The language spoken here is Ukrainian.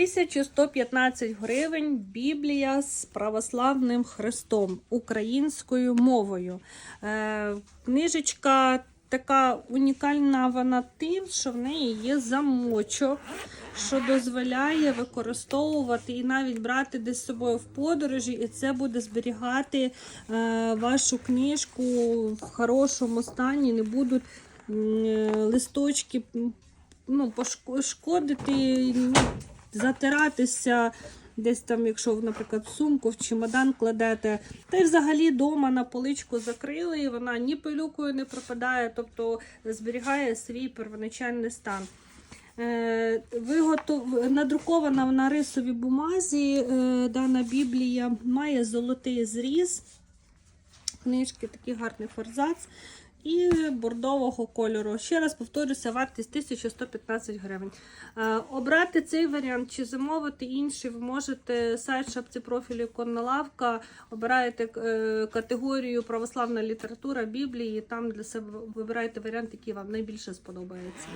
1115 гривень Біблія з православним хрестом українською мовою. Е, книжечка така унікальна вона тим, що в неї є замочок, що дозволяє використовувати і навіть брати десь з собою в подорожі, і це буде зберігати е, вашу книжку в хорошому стані, не будуть е, листочки ну, пошкодити, ну, затиратися. Десь там, якщо, ви, наприклад, в сумку, в чемодан кладете, та й взагалі вдома на поличку закрили, і вона ні пилюкою не пропадає, тобто зберігає свій первоначальний стан. Е, виготов... Надрукована на рисовій бумазі е, дана біблія, має золотий зріз. Книжки такий гарний форзац і бордового кольору. Ще раз повторюся, вартість 1115 гривень. Е, обрати цей варіант чи замовити інший, ви можете сайт шапці профілю Конна лавка, обираєте е, категорію православна література Біблії, там для себе вибираєте варіант, який вам найбільше сподобається.